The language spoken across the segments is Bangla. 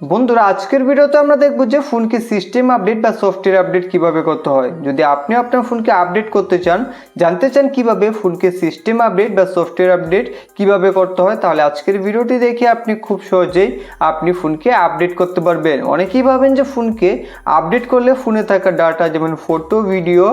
বন্ধুরা, আজকের ভিডিওতে আমরা দেখব যে ফোনকে সিস্টেম আপডেট বা সফটওয়্যার আপডেট কীভাবে করতে হয়। যদি আপনি আপনার ফোনকে আপডেট করতে চান, জানতে চান কীভাবে ফোনকে সিস্টেম আপডেট বা সফটওয়্যার আপডেট কীভাবে করতে হয়, তাহলে আজকের ভিডিওটি দেখে আপনি খুব সহজেই আপনি ফোনকে আপডেট করতে পারবেন। অনেকেই ভাবেন যে ফোনকে আপডেট করলে ফোনে থাকা ডাটা যেমন ফটো ভিডিও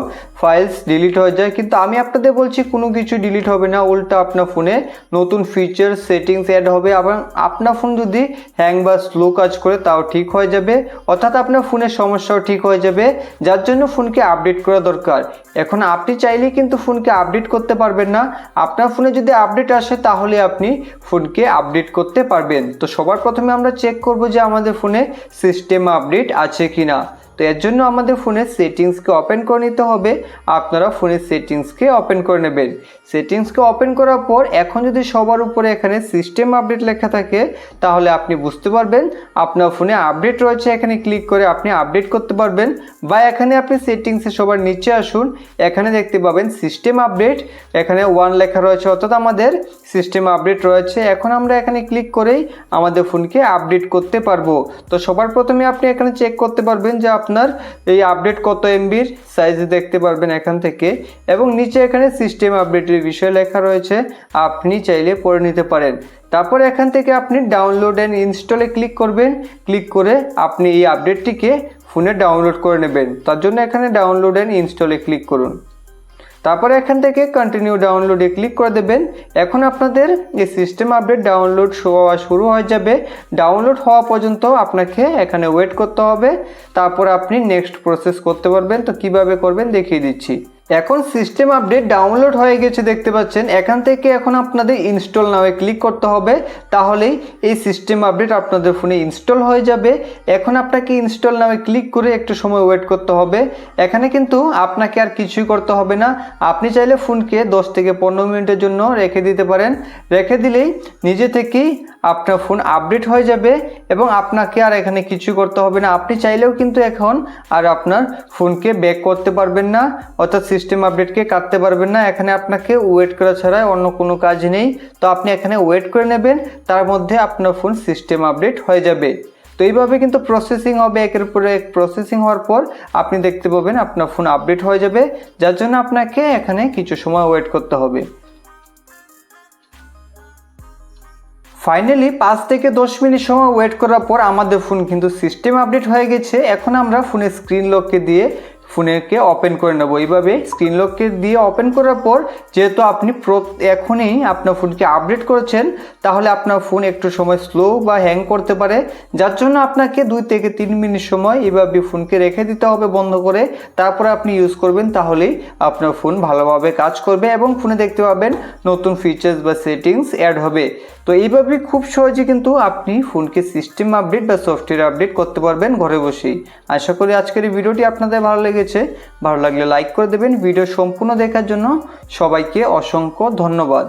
ফাইলস ডিলিট হয়ে যায়, কিন্তু আমি আপনাদের বলছি কোনো কিছু ডিলিট হবে না, উল্টা আপনার ফোনে নতুন ফিচার সেটিংস অ্যাড হবে এবং আপনার ফোন যদি হ্যাং বা স্লো কাজ করে তাও ঠিক হয়ে যাবে। অর্থাৎ আপনার ফোনের সমস্যাও ঠিক হয়ে যাবে, যার জন্য ফোনকে আপডেট করা দরকার। এখন আপনি চাইলেই কিন্তু ফোনকে আপডেট করতে পারবেন না। আপনার ফোনে যদি আপডেট আসে, তাহলে আপনি ফোনকে আপডেট করতে পারবেন। তো সবার প্রথমে আমরা চেক করব যে আমাদের ফোনে সিস্টেম আপডেট আছে কি না তো এর জন্য আমাদের ফোনের সেটিংসকে ওপেন করে নিতে হবে। আপনারা ফোনের সেটিংসকে ওপেন করে নেবেন। সেটিংসকে ওপেন করার পর এখন যদি সবার উপরে এখানে সিস্টেম আপডেট লেখা থাকে, তাহলে আপনি বুঝতে পারবেন আপনার ফোনে আপডেট রয়েছে। এখানে ক্লিক করে আপনি আপডেট করতে পারবেন। বা এখানে আপনি সেটিংসে সবার নিচে আসুন। এখানে দেখতে পাবেন সিস্টেম আপডেট এখানে ওয়ান লেখা রয়েছে অর্থাৎ আমাদের সিস্টেম আপডেট রয়েছে। এখন আমরা এখানে ক্লিক করেই আমাদের ফোনকে আপডেট করতে পারব। তো সবার প্রথমে আপনি এখানে চেক করতে পারবেন যে আপনার এই আপডেট কত এমবির সাইজ দেখতে পারবেন এখান থেকে এবং নিচে এখানে সিস্টেম আপডেটের বিষয় লেখা রয়েছে, আপনি চাইলে পড়ে নিতে পারেন। তারপর এখান থেকে আপনি ডাউনলোড অ্যান্ড ইনস্টলে ক্লিক করবেন। ক্লিক করে আপনি এই আপডেটটিকে ফোনে ডাউনলোড করে নেবেন। তার জন্য এখানে ডাউনলোড অ্যান্ড ইনস্টলে ক্লিক করুন। তারপরে এখান থেকে কন্টিনিউ ডাউনলোডে ক্লিক করে দেবেন। এখন আপনাদের এই সিস্টেম আপডেট ডাউনলোড শো হওয়া শুরু হয়ে যাবে। ডাউনলোড হওয়া পর্যন্ত আপনাকে এখানে ওয়েট করতে হবে। তারপর আপনি নেক্সট প্রসেস করতে পারবেন। তো কীভাবে করবেন দেখিয়ে দিচ্ছি। এখন সিস্টেম আপডেট ডাউনলোড হয়ে গেছে দেখতে পাচ্ছেন। এখান থেকে এখন আপনাদের ইনস্টল নামে ক্লিক করতে হবে। তাহলেই এই সিস্টেম আপডেট আপনাদের ফোনে ইনস্টল হয়ে যাবে। এখন আপনাকে ইনস্টল নামে ক্লিক করে একটু সময় ওয়েট করতে হবে। এখানে কিন্তু আপনাকে আর কিছুই করতে হবে না। আপনি চাইলে ফোনকে দশ থেকে পনেরো মিনিটের জন্য রেখে দিতে পারেন। রেখে দিলেই নিজে থেকেই আপনার ফোন আপডেট হয়ে যাবে এবং আপনাকে আর এখানে কিছু করতে হবে না। আপনি চাইলেও কিন্তু এখন আর আপনার ফোনকে ব্যাক করতে পারবেন না। অর্থাৎ সিস্টেম আপডেটকে কাটতে পারবেন না, এখানে আপনাকে ওয়েট করা ছাড়া অন্য কোনো কাজ নেই। তো আপনি এখানে ওয়েট করে নেবেন, তার মধ্যে আপনার ফোন সিস্টেম আপডেট হয়ে যাবে। তো এইভাবে কিন্তু প্রসেসিং হবে, একের পরে এক প্রসেসিং হওয়ার পর আপনি দেখতে পাবেন আপনার ফোন আপডেট হয়ে যাবে, যার জন্য আপনাকে এখানে কিছু সময় ওয়েট করতে হবে। ফাইনালি পাঁচ থেকে দশ মিনিট সময় ওয়েট করার পর আমাদের ফোন কিন্তু সিস্টেম আপডেট হয়ে গেছে। এখন আমরা ফোনের স্ক্রিন লককে দিয়ে ফোনেরকে ওপেন করে নেব। এইভাবে স্ক্রিন লককে দিয়ে ওপেন করার পর, যেহেতু আপনি এখনই আপনার ফোনকে আপডেট করেছেন, তাহলে আপনার ফোন একটু সময় স্লো বা হ্যাং করতে পারে। যার জন্য আপনাকে দুই থেকে তিন মিনিট সময় এইভাবে ফোনকে রেখে দিতে হবে বন্ধ করে। তারপরে আপনি ইউজ করবেন, তাহলেই আপনার ফোন ভালোভাবে কাজ করবে এবং ফোনে দেখতে পাবেন নতুন ফিচার্স বা সেটিংস অ্যাড হবে। তো এইভাবে খুব সহজে কিন্তু আপনি ফোনকে সিস্টেম আপডেট বা সফটওয়্যার আপডেট করতে পারবেন ঘরে বসেই। আশা করি আজকের এই ভিডিওটি আপনাদের ভালো লেগেছে ভালো লাগলে লাইক করে দেবেন। ভিডিও সম্পূর্ণ দেখার জন্য সবাইকে অসংখ্য ধন্যবাদ।